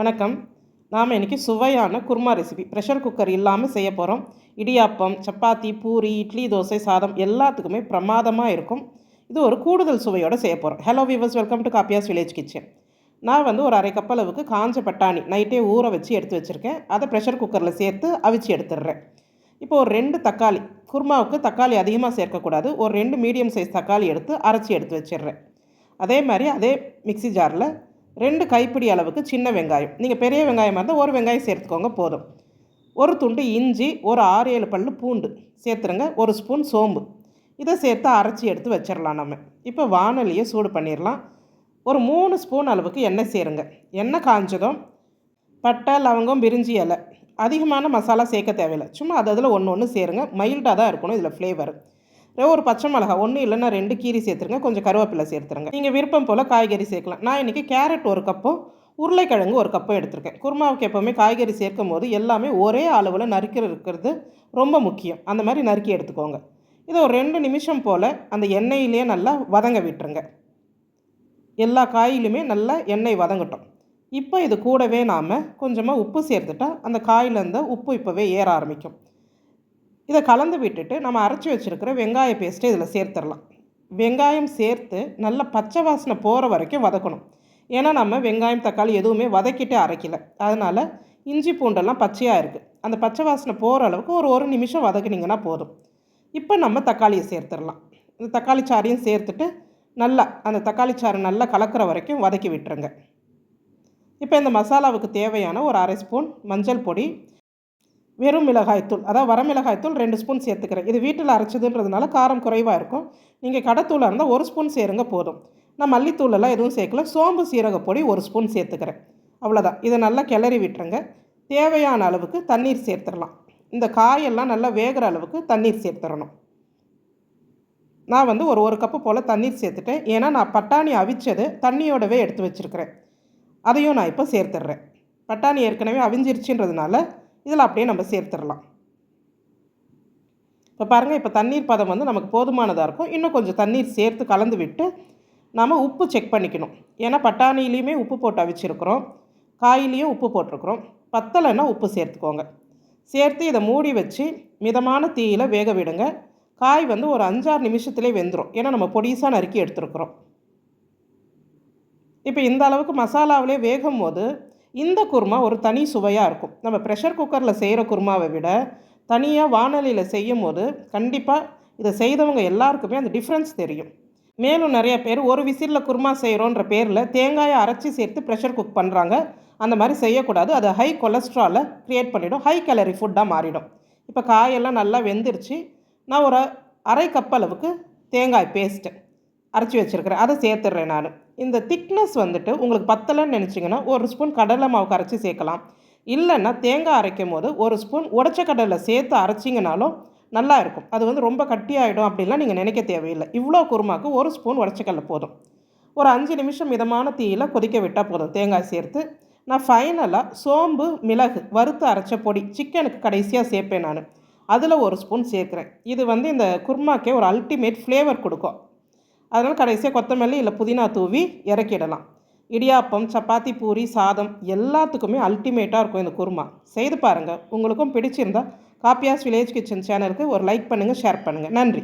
வணக்கம். நாம் இன்றைக்கி சுவையான குருமா ரெசிபி ப்ரெஷர் குக்கர் இல்லாமல் செய்ய போகிறோம் இடியாப்பம் சப்பாத்தி பூரி இட்லி தோசை சாதம் எல்லாத்துக்குமே பிரமாதமாக இருக்கும். இது ஒரு கூடுதல் சுவையோடு செய்ய போகிறோம் hello viewers welcome to Kappiyas village kitchen நான் வந்து ஒரு அரை கப் அளவுக்கு காஞ்ச பட்டாணி நைட்டே ஊற வச்சு எடுத்து வச்சுருக்கேன். அதை ப்ரெஷர் குக்கரில் சேர்த்து அவிச்சு எடுத்துடுறேன். இப்போ ஒரு ரெண்டு தக்காளி குருமாவுக்கு தக்காளி அதிகமாக சேர்க்கக்கூடாது. ஒரு ரெண்டு மீடியம் சைஸ் தக்காளி எடுத்து அரைச்சி எடுத்து வச்சிடுறேன். அதே மாதிரி அதே மிக்சி ஜாரில் ரெண்டு கைப்பிடி அளவுக்கு சின்ன வெங்காயம். நீங்கள் பெரிய வெங்காயமாக இருந்தால் ஒரு வெங்காயம் சேர்த்துக்கோங்க போதும். ஒரு துண்டு இஞ்சி ஒரு ஆறு ஏழு பல் பூண்டு சேர்த்துருங்க ஒரு ஸ்பூன் சோம்பு. இதை சேர்த்து அரைச்சி எடுத்து வச்சிடலாம் நம்ம. இப்போ வானொலியை சூடு பண்ணிடலாம் ஒரு மூணு ஸ்பூன் அளவுக்கு எண்ணெய் சேருங்க. எண்ணெய் காஞ்சதும் பட்டை லவங்கம் பிரிஞ்சி இலை. அதிகமான மசாலா சேர்க்க தேவையில்லை. சும்மா அது அதில் ஒன்று ஒன்று சேருங்க. மைல்டாக தான் இருக்கணும் இதில் ஃப்ளேவர். ஒரு பச்சை மிளகா ஒன்று இல்லைன்னா ரெண்டு கீரி சேர்த்துருங்க. கொஞ்சம் கருவேப்பிலை சேர்த்துருங்க. நீங்கள் விருப்பம் போல் காய்கறி சேர்க்கலாம். நான் இன்றைக்கி கேரட் ஒரு கப்பும் உருளைக்கிழங்கு ஒரு கப்பும் எடுத்திருக்கேன். குருமாவுக்கு எப்போவுமே காய்கறி சேர்க்கும் போது எல்லாமே ஒரே அளவில் நறுக்கிற இருக்கிறது ரொம்ப முக்கியம். அந்த மாதிரி நறுக்கி எடுத்துக்கோங்க. இதை ஒரு ரெண்டு நிமிஷம் போல் அந்த எண்ணெயிலே நல்லா வதங்க விட்டுருங்க. எல்லா காயிலுமே நல்லா எண்ணெய் வதங்கட்டும். இப்போ இது கூடவே நாம் கொஞ்சமாக உப்பு சேர்த்துட்டா அந்த காயிலேருந்து உப்பு இப்போவே ஏற ஆரம்பிக்கும். இதை கலந்து விட்டுட்டு நம்ம அரைச்சி வச்சுருக்கிற வெங்காய பேஸ்ட்டு இதில் சேர்த்துடலாம். வெங்காயம் சேர்த்து நல்ல பச்சை வாசனை போகிற வரைக்கும் வதக்கணும். ஏன்னா நம்ம வெங்காயம் தக்காளி எதுவுமே வதக்கிட்டு அரைக்கல. அதனால் இஞ்சி பூண்டெல்லாம் பச்சையாக இருக்குது அந்த பச்சை வாசனை போகிற அளவுக்கு ஒரு ஒரு நிமிஷம் வதக்குனிங்கன்னா போதும். இப்போ நம்ம தக்காளியை சேர்த்துடலாம். இந்த தக்காளி சாறையும் சேர்த்துட்டு நல்லா அந்த தக்காளி சாறு நல்லா கலக்கிற வரைக்கும் வதக்கி விட்டுருங்க. இப்போ இந்த மசாலாவுக்கு தேவையான ஒரு அரை ஸ்பூன் மஞ்சள் பொடி வெறும் மிளகாய்த்தூள் அதாவது வரமிளகாய்த்தூள் ரெண்டு ஸ்பூன் சேர்த்துக்கிறேன். இது வீட்டில் அரைச்சதுன்றதுனால காரம் குறைவாக இருக்கும். நீங்கள் கடைத்தூளாக இருந்தால் ஒரு ஸ்பூன் சேருங்க போதும். நான் மல்லித்தூளெல்லாம் எதுவும் சேர்க்கல. சோம்பு சீரக பொடி ஒரு ஸ்பூன் சேர்த்துக்கிறேன். அவ்வளோதான் இதை நல்லா கிளறி விட்டுருங்க. தேவையான அளவுக்கு தண்ணீர் சேர்த்துடலாம். இந்த காயெல்லாம் நல்லா வேகிற அளவுக்கு தண்ணீர் சேர்த்துடணும். நான் வந்து ஒரு ஒரு கப்பு போல் தண்ணீர் சேர்த்துட்டேன். ஏன்னா நான் பட்டாணி அவிச்சது தண்ணியோடவே எடுத்து வச்சுருக்கிறேன். அதையும் நான் இப்போ சேர்த்துட்றேன். பட்டாணி ஏற்கனவே அவிஞ்சிருச்சுன்றதுனால இதில் அப்படியே நம்ம சேர்த்துடலாம். இப்போ பாருங்கள் இப்போ தண்ணீர் பதம் வந்து நமக்கு போதுமானதாக இருக்கும். இன்னும் கொஞ்சம் தண்ணீர் சேர்த்து கலந்து விட்டு நாம் உப்பு செக் பண்ணிக்கணும். ஏன்னா பட்டாணியிலையுமே உப்பு போட்டு அவிச்சிருக்கிறோம். காயிலையும் உப்பு போட்டிருக்கிறோம். பத்தலைன்னா உப்பு சேர்த்துக்கோங்க. சேர்த்து இதை மூடி வச்சு மிதமான தீயில் வேக விடுங்க. காய் வந்து ஒரு அஞ்சாறு நிமிஷத்துலேயே வெந்துடும் ஏன்னா நம்ம பொடிசாக நறுக்கி எடுத்துருக்குறோம். இப்போ இந்த அளவுக்கு மசாலாவிலே வேகும் போது இந்த குருமா ஒரு தனி சுவையாக இருக்கும். நம்ம ப்ரெஷர் குக்கரில் செய்கிற குருமாவை விட தனியாக வானொலியில் செய்யும் போது கண்டிப்பாக இதை செய்தவங்க எல்லாருக்குமே அந்த டிஃப்ரென்ஸ் தெரியும். மேலும் நிறைய பேர் ஒரு விசிலில் குருமா செய்கிறோன்ற பேரில் தேங்காயை அரைச்சி சேர்த்து ப்ரெஷர் குக் பண்ணுறாங்க அந்த மாதிரி செய்யக்கூடாது. அது ஹை கொலஸ்ட்ராலை க்ரியேட் பண்ணிவிடும் ஹை கேலரி ஃபுட்டாக மாறிடும். இப்போ காயெல்லாம் நல்லா வெந்துருச்சு. நான் ஒரு அரை கப் அளவுக்கு தேங்காய் பேஸ்ட்டு அரைச்சி வச்சுருக்கிறேன் அதை சேர்த்துட்றேன் நான். இந்த திக்னஸ் வந்துட்டு உங்களுக்கு பத்தலைன்னு நினச்சிங்கன்னா ஒரு ஸ்பூன் கடலை மாவு கரைச்சி சேர்க்கலாம். இல்லைன்னா தேங்காய் அரைக்கும் போது ஒரு ஸ்பூன் உடச்ச கடலை சேர்த்து அரைச்சிங்கனாலும் நல்லா இருக்கும். அது வந்து ரொம்ப கட்டியாகிடும் அப்படின்லாம் நீங்கள் நினைக்க தேவையில்லை. இவ்வளோ குருமாக்கு ஒரு ஸ்பூன் உடச்சக்கடலை போதும். ஒரு அஞ்சு நிமிஷம் மிதமான தீயில் கொதிக்க விட்டால் போதும் தேங்காய் சேர்த்து. நான் ஃபைனலாக சோம்பு மிளகு வறுத்து அரைச்ச பொடி சிக்கனுக்கு கடைசியாக சேர்ப்பேன் நான். அதில் ஒரு ஸ்பூன் சேர்க்குறேன். இது வந்து இந்த குருமாக்கே ஒரு அல்டிமேட் ஃப்ளேவர் கொடுக்கும். அதனால் கடைசியாக கொத்தமல்லி இல்லை புதினா தூவி இறக்கிடலாம். இடியாப்பம் சப்பாத்தி பூரி சாதம் எல்லாத்துக்குமே அல்டிமேட்டாக இருக்கும் இந்த குருமா. செய்து பாருங்கள் உங்களுக்கும் பிடிச்சிருந்தால் காப்பியாஸ் வில்லேஜ் கிச்சன் சேனலுக்கு ஒரு லைக் பண்ணுங்கள் ஷேர் பண்ணுங்கள் நன்றி.